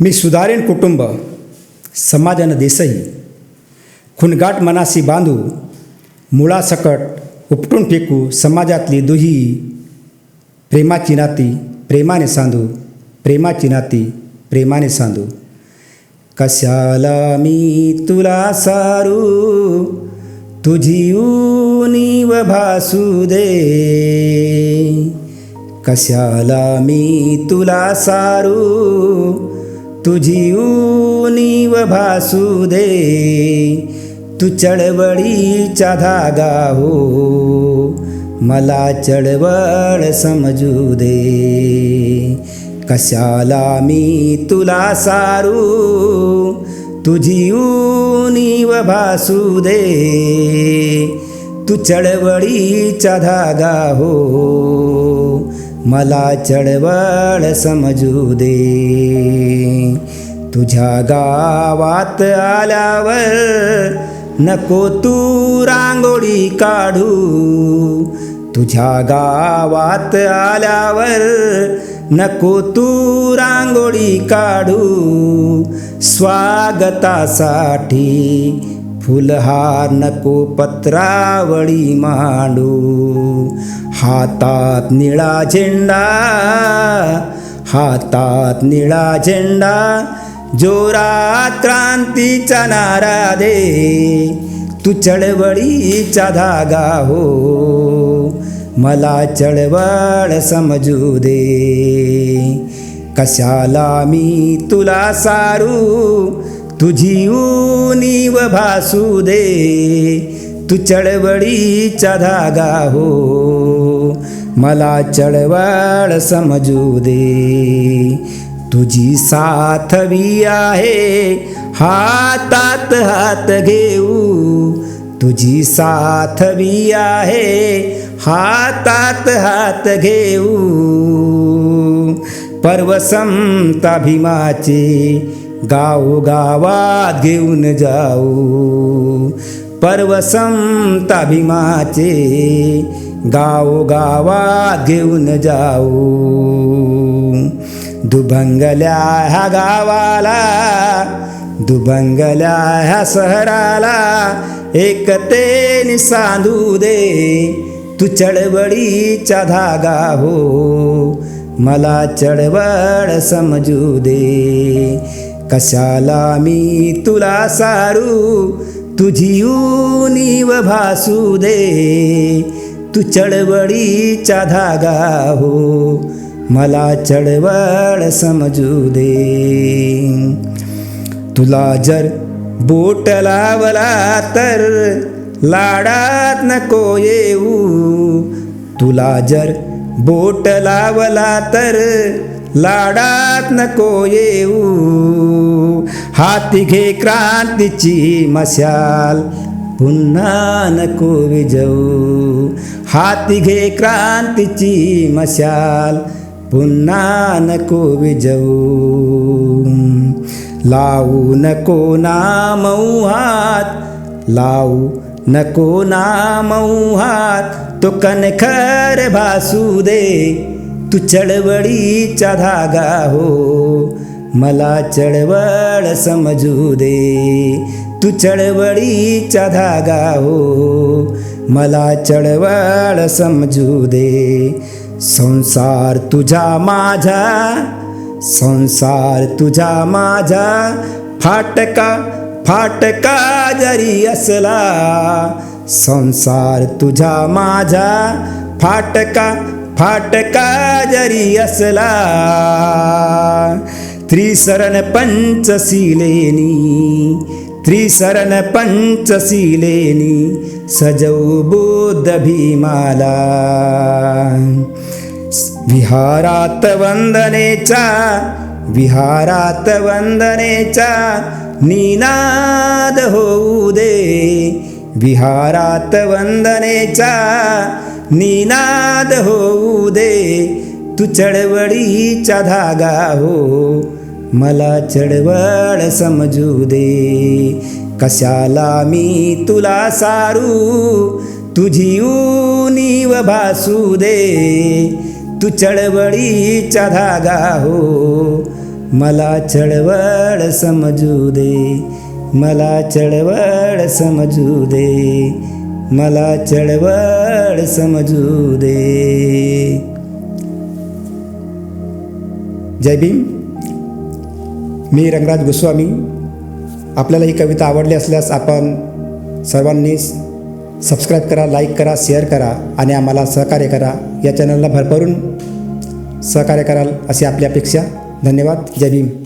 मी सुधारेन कुटुंब समाजानं देसही. खुणगाट मनासी बांधू मुळासकट उपटून फेकू समाजातली दुही. प्रेमाची नाती प्रेमाने सांधू प्रेमाची नाती प्रेमाने सांधू. कशाला मी तुला सारू तुझी उणीव भासू दे. कशाला मी तुला सारू तुझी उणीव भासू दे तू चळवळीचा धागा हो. मला चळवळ समजू दे कशाला मी तुला सारू? तुझी उणीव भासू दे तू चळवळीचा धागा हो. मला चळवळ समजू दे. तुझ्या गावात आल्यावर नको तू रांगोळी काढू. तुझ्या गावात आल्यावर नको तू रांगोळी काढू. स्वागतासाठी फुलहार नको पत्रावळी मांडू. हातात निळा झेंडा हातात निळा झेंडा जोरात क्रांतीचा नारा दे तू चळवळीचा धागा हो मला चळवळ समजू दे. कशाला मी तुला सारू तुझी उणीव भासू दे तू चळवळीचा धागा हो. मला चळवळ समजू दे तुझी साथवी आहे हातात हात घेऊ. तुझी साथवी आहे हातात हात घेऊ. पर्वसंता भीमाचे गावोगावात घेऊन जाऊ. पर्वसंता भीमाचे गावोगावात घेऊन जाऊ. दुभंगल्या ह्या गावाला दुभंगल्या ह्या शहराला एकतेने सांधू दे. तू चळवळीचा धागा हो मला चळवळ समजू दे. कशाला मी तुला सारू तुझी उणीव भासू दे. तू चळवळीचा धागा हो. मला चळवळ समजू दे. तुला जर बोट लावला तर लाडात नको येऊ. तुला जर बोट लावला तर लाडात नको येऊ. हाती घे क्रांतीची मशाल पुन्हा नको विजऊ हाती घे क्रांतीची मशाल पुन्हा नको विजऊ लावू नको नामऊ हात लावू नको नामऊ हात तो कणखर भासू दे तू चळवळीचा धागा हो. मला चळवळ समजू दे तू चळवळीचा धागा हो. मला चळवळ समजू दे. संसार तुझा माझा संसार तुझा माझा. फाटका फाटका जरी असला संसार तुझा माझा. फाटका फाटका जरी असला त्रिसरण पंचशिलेनी त्रिसरण पंचशिलेनी सजवू बोध भीमाला विहारात वंदनेचा विहारात वंदनेचा निनाद होऊ दे। विहारात वंदनेचा निनाद होऊ दे। तू चळवळीचा धागा हो मला चळवळ समजू दे। कशाला मी तुला सारू? तुझी उणीव भासू दे. तू चळवळीचा धागा हो. मला चळवळ समजू दे. मला चळवळ समजू दे. मला चळवळ समजू दे. जय भीम. मी रंगराज गोस्वामी. आपल्याला ही कविता आवडली असल्यास आपण सर्वांनी सबस्क्राईब करा लाईक करा शेअर करा आणि आम्हाला सहकार्य करा. या चॅनलला भरभरून सहकार्य कराल अशी आपली अपेक्षा. धन्यवाद. जय भीम.